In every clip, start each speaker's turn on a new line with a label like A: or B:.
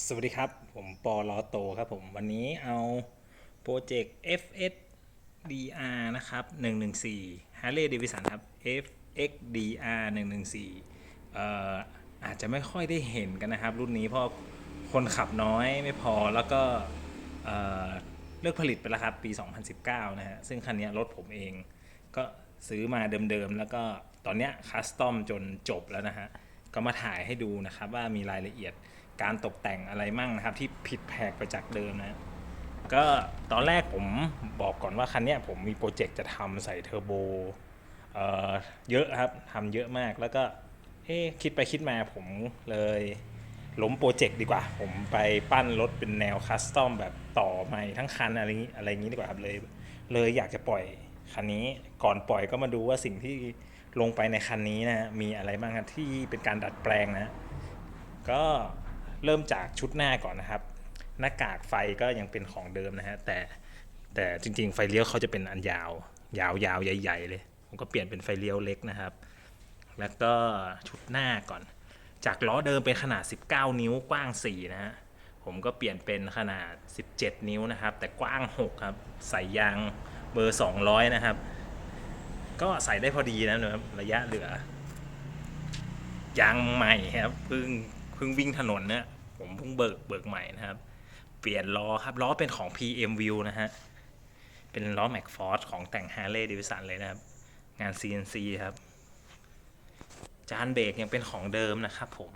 A: สวัสดีครับ ผมปอลอโตครับผม วันนี้เอาโปรเจกต์ FSDR นะครับ 114 Harley Davidson ครับ FXDR 114เอ่ออาจจะไม่ค่อยได้เห็นกันนะครับ รุ่นนี้เพราะคนขับน้อยไม่พอแล้วก็เอ่อเลิกผลิตไปแล้วครับ ปี 2019 นะฮะ ซึ่งคันนี้รถผมเองก็ซื้อมาเดิมๆ แล้วก็ตอนเนี้ยคัสตอมจนจบแล้วนะฮะ ก็มาถ่ายให้ดูนะครับว่ามีรายละเอียด การตกแต่งอะไรมั่งนะครับ ที่ผิดแผกไปจากเดิมนะก็ตอนแรกผมบอกก่อนว่าคันนี้ผมมีโปรเจกต์จะทำใส่เทอร์โบเยอะครับทำเยอะมากแล้วก็เอ๊คิดไปคิดมาผมเลยล้มโปรเจกต์ดีกว่า ผมไปปั้นรถเป็นแนวคัสตอมแบบต่อใหม่ทั้งคันอะไรนี้อะไรนี้ดีกว่าครับเลยเลยอยากจะปล่อยคันนี้ก่อนปล่อยก็มาดูว่าสิ่งที่ลงไปในคันนี้นะมีอะไรบ้างครับที่เป็นการดัดแปลงนะ ก็ เริ่มจากชุดหน้าก่อนนะครับ หน้ากากไฟก็ยังเป็นของเดิมนะฮะแต่แต่จริงๆไฟเลี้ยวเขาจะเป็นอันยาว ยาวๆใหญ่ ๆ เลย ผมก็เปลี่ยนเป็นไฟเลี้ยวเล็กนะครับ แล้วก็ชุดหน้าก่อน จากล้อเดิมเป็นขนาด 19 นิ้วกว้าง 4 นะฮะผมก็เปลี่ยนเป็นขนาด 17 นิ้วนะครับ แต่กว้าง 6 ครับ ใส่ยางเบอร์ 200 นะครับ ก็ใส่ได้พอดีนะครับ ระยะเหลือ ยางใหม่ครับเพิ่งเพิ่งวิ่งถนนเนี่ย ผมเพิ่งเบิกเบิกใหม่นะครับ เปลี่ยนล้อครับล้อเป็นของ PM View นะฮะ เป็นล้อ m a c f o r c e ของแต่ง Harley Davidson เลยนะครับ งาน CNC ครับ จานเบรกยังเป็นของเดิมนะครับผม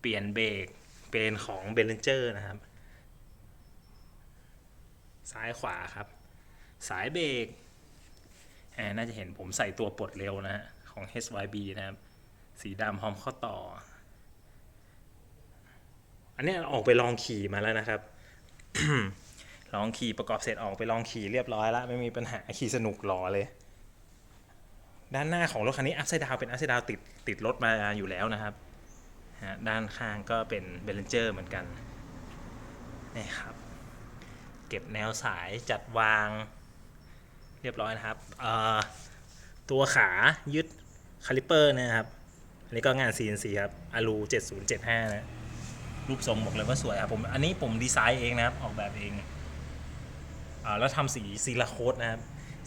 A: เปลี่ยนเบรกเป็นของ b e l l i n g e r นะครับ ซ้ายขวาครับ สายเบรกน่าจะเห็นผมใส่ตัวปลดเร็วนะฮะของ HYB นะครับ สีดำพร้อมข้อต่อ อันนี้ออกไปลองขี่มาแล้วนะครับ ลองขี่ประกอบเสร็จออกไปลองขี่เรียบร้อยแล้วไม่มีปัญหาขี่สนุกหล่อเลย ด้านหน้าของรถคันนี้อัพไซด์ดาวเป็นอัพไซด์ดาวติดติดรถมาอยู่แล้วนะครับด้านข้างก็เป็นเบลเลนเจอร์เหมือนกันนี่ครับ เก็บแนวสายจัดวางเรียบร้อยนะครับ ตัวขายึดคาลิปเปอร์นะครับ อันนี้ก็งาน CNC ครับอารู7075 นะ รูปทรงบอกเลยว่าสวยครับผมอันนี้ผมดีไซน์เองนะครับ ออกแบบเองอ่าแล้วทำสีซีลาโคดนะครับ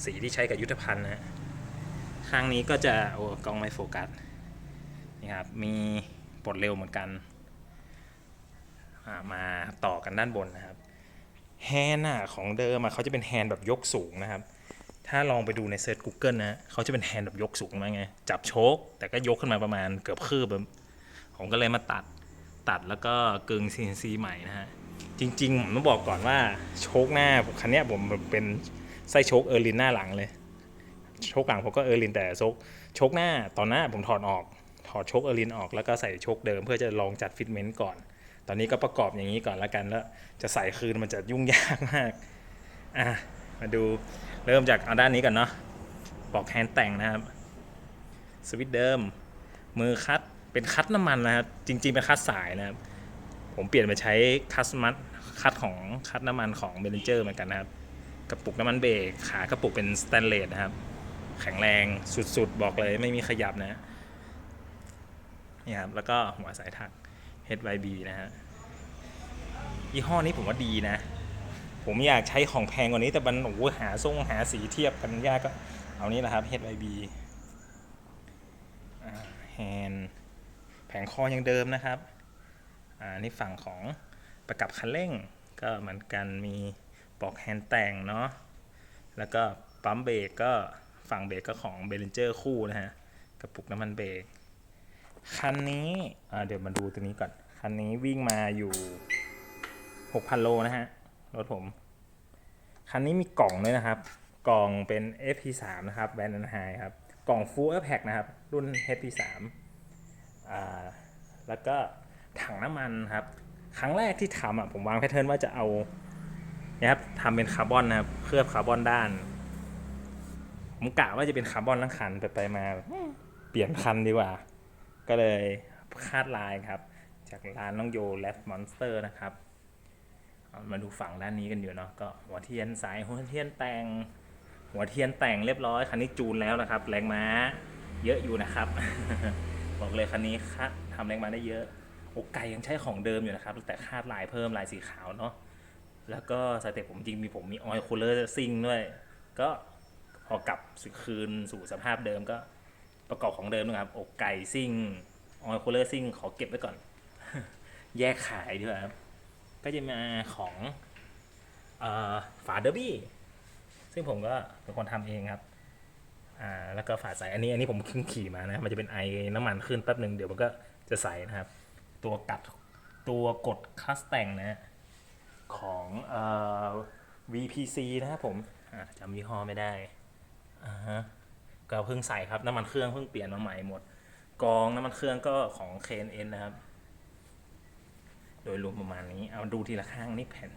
A: สีที่ใช้กับยุทธภัณฑ์นะข้างนี้ก็จะโอ้กล้องไม่โฟกัสนี่ครับมีปลดเร็วเหมือนกันมาต่อกันด้านบนนะครับแฮนด์ของเดิมเขาจะเป็นแฮนด์แบบยกสูงนะครับ ถ้าลองไปดูในเซิร์ช Google นะเขาจะเป็นแฮนด์แบบยกสูงมาไง จับโชคแต่ก็ยกขึ้นมาประมาณเกือบคืบผมก็เลยมาตัด ตัดแล้วก็กึง CNC ใหม่นะฮะ จริงๆ ผมต้องบอกก่อนว่าโชคหน้าคันนี้ผมเป็นไส้โชคเออร์ลินหน้าหลังเลย โชคหลังผมก็เออร์ลินแต่โชคโชคหน้าตอนหน้าผมถอดออก ถอดโชคเออร์ลินออกแล้วก็ใส่โชคเดิมเพื่อจะลองจัดฟิตเมนต์ก่อน ตอนนี้ก็ประกอบอย่างนี้ก่อนแล้วกันแล้วจะใส่คืนมันจะยุ่งยากมากอะมาดูเริ่มจากเอาด้านนี้ก่อนเนาะปลอกแฮนด์แต่งนะครับสวิตช์เดิม มือคัด เป็นคัดน้ำมันนะครับ จริง ๆ เป็นคัดสายนะครับ ผมเปลี่ยนมาใช้คัสมัดคัดของคัดน้ำมันของเบลเจอร์เหมือนกันนะครับ กระปุกน้ำมันเบรกขากระปุกเป็นสแตนเลสนะครับ แข็งแรงสุดๆ บอกเลยไม่มีขยับนะนี่ครับแล้วก็หัวสายถัก HYB นะฮะยี่ห้อนี้ผมว่าดีนะ ผมอยากใช้ของแพงกว่านี้แต่มันโอ้หาทรงหาสีเทียบกันยากก็ เอานี้นะครับ HYB แฮนแผ งคอยังเดิมนะครับอ่านี่ฝั่งของประกับคันเร่งก็เหมือนกันมีปลอกแฮนด์แต่งเนาะแล้วก็ปั๊มเบรกก็ฝั่งเบรกก็ของเบลนเจอร์คู่นะฮะกระปุกน้ำมันเบรกคันนี้อ่าเดี๋ยวมาดูตัวนี้ก่อน คันนี้วิ่งมาอยู่ 6,000 โลนะฮะ รถผม คันนี้มีกล่องด้วยนะครับ กล่องเป็น FP3 นะครับแบรนด์นันไฮครับ กล่อง Full Air Pack นะครับ รุ่น FP3 อ่า แล้วก็ถังน้ำมันครับ ครั้งแรกที่ทำอะผมวางแพทเทิร์นว่าจะเอาเนี่ยครับทำเป็นคาร์บอนนะครับเคลือบคาร์บอนด้าน ผมกะว่าจะเป็นคาร์บอนทั้งคันไปไปมาเปลี่ยนคันดีกว่า ก็เลยคาดลายครับ จากร้านน้องโยแลฟมอนสเตอร์นะครับมาดูฝั่งด้านนี้กันอยู่เนาะก็หัวเทียนสายหัวเทียนแต่ง หัวเทียนแต่งเรียบร้อยคันนี้จูนแล้วนะครับ แรงม้าเยอะอยู่นะครับ บอกเลยคันนี้คัดทำแรงมาได้เยอะอกไก่ยังใช้ของเดิมอยู่นะครับ แต่คาดลายเพิ่มลายสีขาวเนาะแล้วก็สเต็ปผมจริงมีผมมีออยล์คูลเลอร์ซิ่งด้วย ก็พอกลับคืนสู่สภาพเดิมก็ประกอบของเดิมนะครับอกไก่ซิ่งออยล์คูลเลอร์ซิ่งขอเก็บไว้ก่อน แยกขายดีกว่าครับ ก็จะมาของเอ่อฝาเดอร์บี้ซึ่งผมก็เป็นคนทำเองครับ อ่าแล้วก็ฝาใสอันนี้อันนี้ผมเพิ่งขี่มานะมันจะเป็นไอน้ำมันขึ้นแป๊บหนึ่งเดี๋ยวมันก็จะใสนะครับ ตัวกัดตัวกดคัสแต่งนะของเอ่อ VPC นะครับผมจำยี่ห้อไม่ได้อ่าฮะก็เพิ่งใส่ครับน้ำมันเครื่องเพิ่งเปลี่ยนมาใหม่หมดกองน้ำมันเครื่องก็ของ KNN นะครับ โดยรวมประมาณนี้ เอาดูทีละข้างนี่แผ่น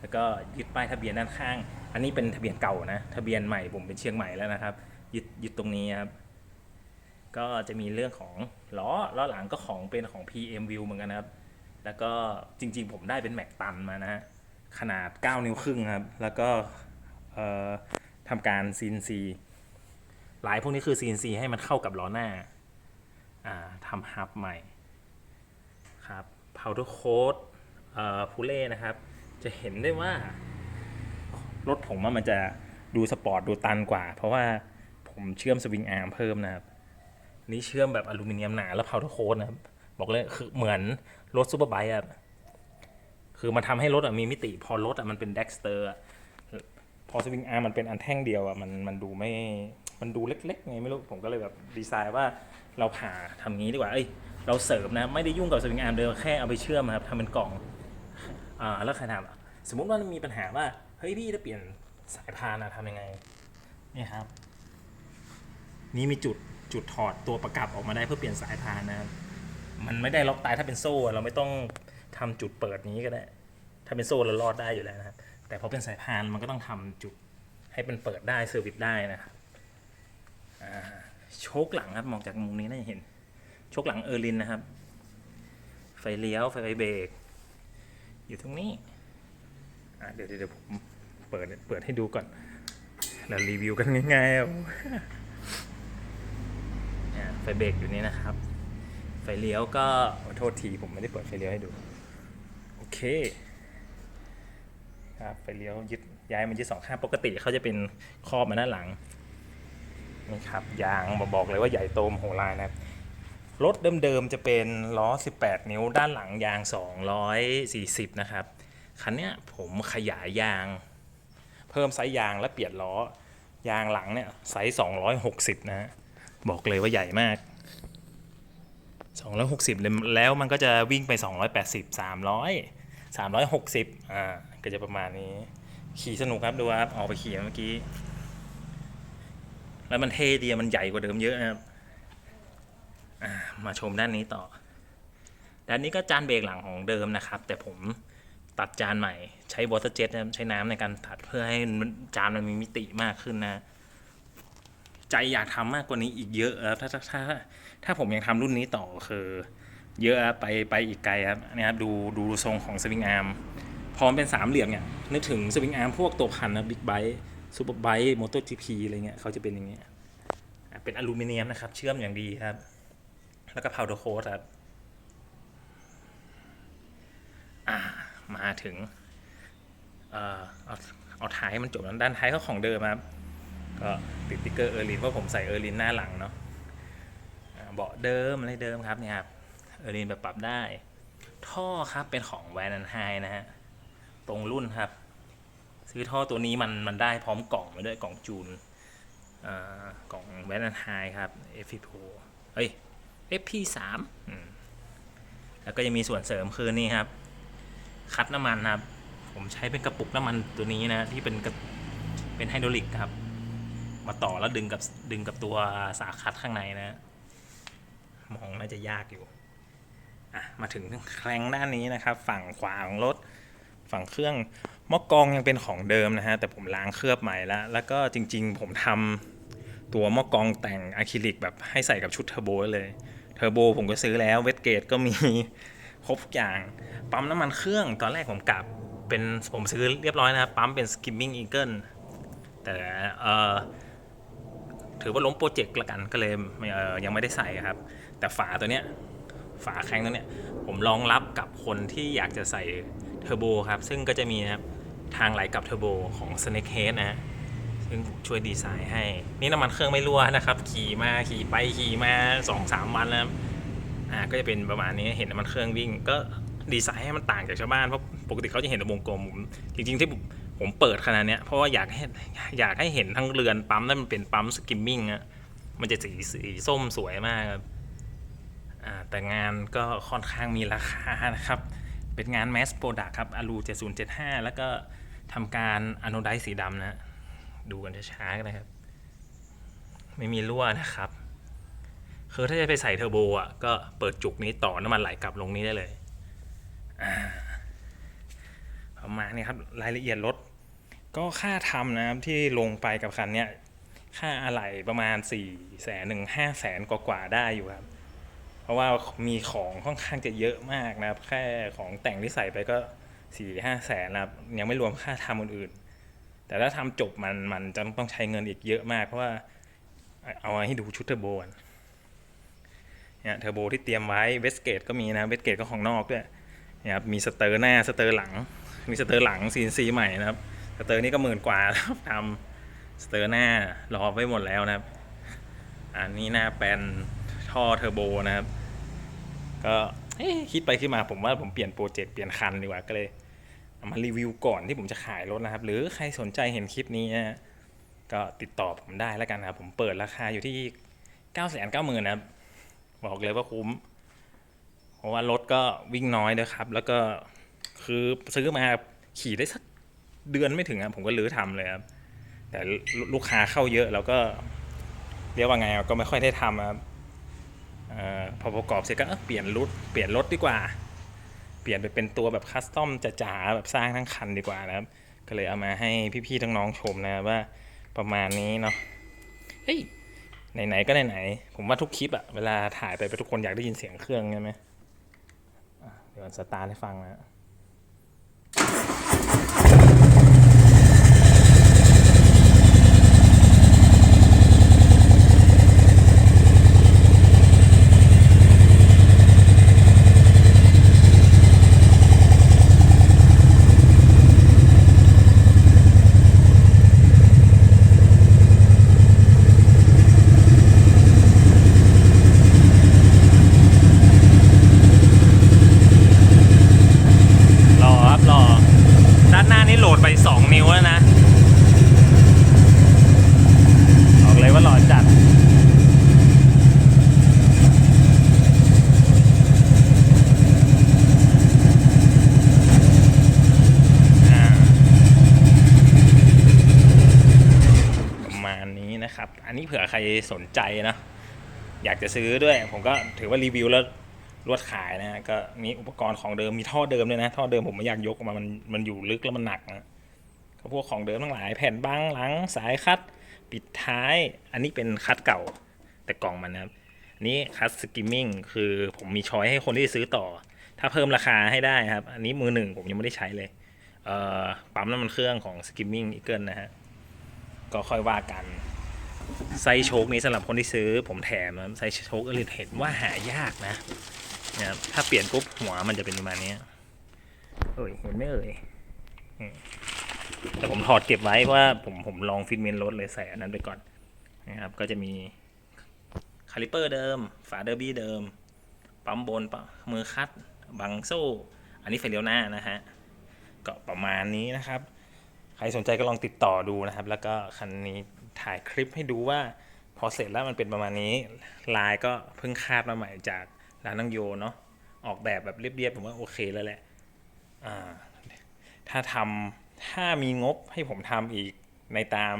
A: แล้วก็ยึดป้ายทะเบียนด้านข้าง อันนี้เป็นทะเบียนเก่านะ ทะเบียนใหม่ผมเป็นเชียงใหม่แล้วนะครับ ยึดยึดตรงนี้ครับก็จะมีเรื่องของล้อล้อหลังก็ของเป็นของ PM View เหมือนกันนะครับ แล้วก็จริงๆผมได้เป็นแม็กตันมานะฮะขนาด 9 นิ้วครึ่งครับ แล้วก็ทำการ CNC ลายพวกนี้คือ CNC ให้มันเข้ากับล้อหน้าทำฮับใหม่ครับ powder coat เอ่อพูเล่นะครับ จะเห็นได้ว่ารถผมว่ามันจะดูสปอร์ตดูตันกว่า เพราะว่า ผมเชื่อมสวิงอาร์มเพิ่มนะครับ นี่เชื่อมแบบอลูมิเนียมหนาแล้ว powder coat นะครับ บอกเลยคือเหมือนรถซูเปอร์ไบค์อะคือมันทำให้รถอะมีมิติ พอรถอะมันเป็น d ็กสเตอร์พอสวิงอาร์มมันเป็นอันแท่งเดียวอะมันมันดูไม่มันดูเล็กๆไงไม่รู้ผมก็เลยแบบดีไซน์ว่าเราผ่าทำงี้ดีกว่าเอ้ยเราเสริมนะไม่ได้ยุ่งกับสวิงอาร์มเดิมแค่เอาไปเชื่อมครับทำเป็นกล่องอ่าแล้วใครทำอะสมมุติว่ามันมีปัญหาว่าเฮ้ยพี่จะเปลี่ยนสายพานอะทำยังไงนี่ครับ นี่มีจุดจุดถอดตัวประกับออกมาได้เพื่อเปลี่ยนสายพานนะครับมันไม่ได้ล็อกตายถ้าเป็นโซ่เราไม่ต้องทำจุดเปิดนี้ก็ได้ ถ้าเป็นโซ่เรารอดได้อยู่แล้วนะครับ แต่พอเป็นสายพานมันก็ต้องทำจุดให้เป็นเปิดได้เซอร์วิสได้นะครับโชคหลังครับมองจากมุมนี้น่าจะเห็น โชคหลังเออร์ลินนะครับ ไฟเลี้ยวไฟเบรกอยู่ตรงนี้เดี๋ยวเดี๋ยวผมเปิดเปิดให้ดูก่อน แล้วรีวิวกันง่ายๆเอาอ่า ไฟเบรกอยู่นี่นะครับ ไฟเลี้ยวก็โทษทีผมไม่ได้เปิดไฟเลี้ยวให้ดู โอเคครับไฟเลี้ยวยึดย้ายมันยึดสองข้างปกติเขาจะเป็นครอบมาด้านหลังนี่ครับยางบอกเลยว่าใหญ่โตมโหฬารนะครับรถเดิมๆจะเป็นล้อ 18 นิ้วด้านหลังยาง 240 นะครับ คันนี้ผมขยายยาง เพิ่มไซส์ยางและเปลี่ยนล้อ ยางหลังเนี่ยไซส์ 260 นะฮะ บอกเลยว่าใหญ่มาก 260เลยแล้วมันก็จะวิ่งไป 280 300 360 อ่า ก็จะประมาณนี้ ขี่สนุกครับดูครับ ออกไปขี่เมื่อกี้ แล้วมันเท่ดีมันใหญ่กว่าเดิมเยอะนะครับ อ่า มาชมด้านนี้ต่อ ด้านนี้ก็จานเบรกหลังของเดิมนะครับ แต่ผมตัดจานใหม่ ใช้วอเตอร์เจ็ตใช้น้ำในการตัดเพื่อให้จานมันมีมิติมากขึ้นนะ ใจอยากทำมากกว่านี้อีกเยอะครับถ้าถ้าถ้าถ้าผมยังทำรุ่นนี้ต่อคือเยอะไปไปอีกไกลครับเนี่ยครับดูดูทรงของสวิงอาร์มพอมเป็นสามเหลี่ยมเนี่ยนึกถึงสวิงอาร์มพวกตัวพันนะบิ๊กไบค์ซูเปอร์ไบค์มอเตอร์จีพีอะไรเงี้ยเขาจะเป็นอย่างเงี้ยเป็นอลูมิเนียมนะครับ เชื่อมอย่างดีครับ แล้วก็พาวเดอร์โค้ดครับมาถึงเอ่อเอาเอาท้ายมันจบแล้วด้านท้ายก็ของเดิมครับก็ ติดติ๊กเกอร์เออร์ลินเพราะผมใส่เออร์ลินหน้าหลังเนาะเบาะเดิมอะไรเดิมครับเนี่ยครับเออร์ลินแบบปรับได้ ท่อครับเป็นของแวนนันไฮนะฮะตรงรุ่นครับ ซื้อท่อตัวนี้มันมันได้พร้อมกล่องมาด้วยกล่องจูนอ่ากล่องแวนนันไฮครับ f อ Pro เอ้ย FP3 อืมแล้วก็ยังมีส่วนเสริมคือนี่ครับ คัดน้ำมันครับ ผมใช้เป็นกระปุกน้ำมันตัวนี้นะ ที่เป็นกระเป็นไฮดรอลิกครับ มาต่อแล้วดึงกับดึงกับตัวสาคัดข้างในนะ มองน่าจะยากอยู่อะมาถึงแครงด้านนี้นะครับ ฝั่งขวาของรถ ฝั่งเครื่องมอกองยังเป็นของเดิมนะฮะแต่ผมล้างเคลือบใหม่แล้วแล้วก็จริง ๆ ผมทำตัวมอกองแต่งอะคริลิกแบบให้ใส่กับชุดเทอร์โบเลยเทอร์โบผมก็ซื้อแล้วเวทเกตก็มีครบทุกอย่างปั๊มน้ำมันเครื่องตอนแรกผมกลับเป็นผมซื้อเรียบร้อยนะปั๊มเป็น Skimming Eagle แต่เออ ถือว่าล้มโปรเจกต์ละกันก็เลยยังไม่ได้ใส่ครับ แต่ฝาตัวเนี้ยฝาแข้งตัวเนี้ยผมรองรับกับคนที่อยากจะใส่เทอร์โบครับ ซึ่งก็จะมีนะครับทางไหลกลับเทอร์โบของ Snake Head นะฮะซึ่งช่วยดีไซน์ให้ นี่น้ำมันเครื่องไม่รั่วนะครับ ขี่มาขี่ไปขี่มา2อสามวันแล้วอ่าก็จะเป็นประมาณนี้เห็นน้ำมันเครื่องวิ่ง ก็ดีไซน์ให้มันต่างจากชาวบ้านเพราะปกติเขาจะเห็นแต่วงกลมผมจริง ๆ ที่ ผมเปิดขนาดเนี้ยเพราะว่าอยากให้อยากให้เห็นทั้งเรือนปั๊มแล้วมันเป็นปั๊มสกิมมิ่งอะมันจะสีสีส้มสวยมากครับแต่งานก็ค่อนข้างมีราคานะครับ เป็นงานแมสโปรดักครับอลู7075 แล้วก็ทำการอโนไดสีดำนะ ดูกันช้าๆกันนะครับ ไม่มีรั่วนะครับ คือถ้าจะไปใส่เทอร์โบอะ ก็เปิดจุกนี้ต่อน้ำมันไหลกลับลงนี้ได้เลยอ่าประมาณนี้ครับ รายละเอียดรถ ก็ค่าทำนะครับที่ลงไปกับคันเนี้ยค่าอะไหล่ประมาณ4ี่แสนหนึ่งห้าแสนกว่าๆได้อยู่ครับ เพราะว่ามีของค่อนข้างจะเยอะมากนะครับ แค่ของแต่งที่ใส่ไปก็สี่ห้าแสนนะครับยังไม่รวมค่าทำอื่นๆ แต่ถ้าทำจบมันมันจะต้องใช้เงินอีกเยอะมาก เพราะว่าเอาให้ดูชุดเทอร์โบนเนี่ยเทอร์โบที่เตรียมไว้เวสเกตก็มีนะเวสเกตก็ของนอกด้วยนี่ยครับมีสเตอร์หน้าสเตอร์หลัง มีสเตอร์หลัง CNC ใหม่นะครับ สเตอร์นี่ก็หมื่นกว่าแล้วครับทำสเตอร์หน้ารอไว้หมดแล้วนะครับ อันนี้หน้าแปนท่อเทอร์โบนะครับ ก็คิดไปคิดมาผมว่าผมเปลี่ยนโปรเจกต์เปลี่ยนคันดีกว่าก็เลยเอามารีวิวก่อนที่ผมจะขายรถนะครับ หรือใครสนใจเห็นคลิปนี้นะก็ติดต่อผมได้แล้วกันครับ ผมเปิดราคาอยู่ที่9 9 0 0 0 0นะครับบอกเลยว่าคุ้ม เพราะว่ารถก็วิ่งน้อยด้วยครับ แล้วก็คือซื้อมาขี่ได้สัก เดือนไม่ถึงอะผมก็ลื้อทำเลยครับแต่ลูกค้าเข้าเยอะแล้วก็เรียกว่าไงก็ไม่ค่อยได้ทำครับออพอประกอบเสร็จก็เปลี่ยนรถเปลี่ยนรถดีกว่า เปลี่ยนไปเป็นตัวแบบคัสตอมจ๋าๆแบบสร้างทั้งคันดีกว่านะครับ ก็เลยเอามาให้พี่ๆทั้งน้องชมนะว่าประมาณนี้เนาะเฮ้ยไหนๆก็ไหนๆผมว่าทุกคลิปอะเวลาถ่ายไปทุกคนอยากได้ยินเสียงเครื่องใช่ไหมเดี๋ยวสตาร์ทให้ฟังนะ รอครับรอ ด้านหน้านี่โหลดไป 2 นิ้วแล้วนะ บอกเลยว่าหล่อจัด อ่าประมาณนี้นะครับ อันนี้เผื่อใคร สนใจนะ อยากจะซื้อด้วย ผมก็ถือว่ารีวิวแล้วรวดขายนะฮะก็มีอุปกรณ์ของเดิมมีท่อเดิมด้วยนะ ท่อเดิมผมไม่อยากยกออกมามันมันอยู่ลึกแล้วมันหนักนะก็พวกของเดิมทั้งหลายแผ่นบังหลังสายคัดปิดท้าย อันนี้เป็นคัดเก่าแต่กล่องมันนะครับอันนี้คัดสกิมมิ่งคือผมมีช้อยให้คนที่ซื้อต่อ ถ้าเพิ่มราคาให้ได้ครับ อันนี้มือหนึ่งผมยังไม่ได้ใช้เลยเอ่อปั๊มน้ำมันเครื่องของสกิมมิ่งอีเกิลนะฮะ ก็ค่อยว่ากัน ไซโชคนี้สำหรับคนที่ซื้อผมแถมนะไซโชคเอลิทเห็นว่าหายากนะนะครับถ้าเปลี่ยนปุ๊บหัวมันจะเป็นประมาณนี้เอ้ยเห็นไหมเอ่ยอืมแต่ผมถอดเก็บไว้เพราะว่าผมผมลองฟิตเมนต์รถเลยใส่อันนั้นไปก่อนนะครับ ก็จะมีคาลิเปอร์เดิม ฝาเดอร์บี้เดิม ปั๊มบนปั๊มมือคัดบังโซ่ อันนี้ไฟเลี้ยวหน้านะฮะ ก็ประมาณนี้นะครับ ใครสนใจก็ลองติดต่อดูนะครับ แล้วก็คันนี้ ถ่ายคลิปให้ดูว่าพอเสร็จแล้วมันเป็นประมาณนี้ ลายก็เพิ่งคาดมาใหม่จากร้านนังโยเนาะออกแบบแบบเรียบๆผมว่าโอเคแล้วแหละถ้าทำถ้ามีงบให้ผมทำอีกในตาม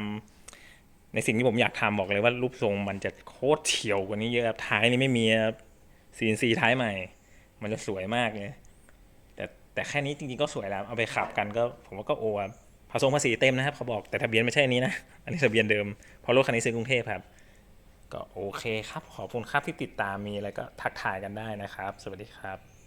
A: ในสิ่งที่ผมอยากทำบอกเลยว่ารูปทรงมันจะโคตรเฉียวกว่านี้เยอะท้ายนี่ไม่มีครับ CNC ท้ายใหม่ มันจะสวยมากเลยแต่แต่แค่นี้จริงๆก็สวยแล้ว เอาไปขับกันก็ผมว่าก็โอครับ ผสมภาษีเต็มนะครับเขาบอกแต่ทะเบียนไม่ใช่อันนี้นะ อันนี้ทะเบียนเดิมเพราะรถคันนี้ซื้อกรุงเทพครับ ก็โอเคครับ ขอบคุณครับที่ติดตามมีอะไรก็ทักทายกันได้นะครับ สวัสดีครับ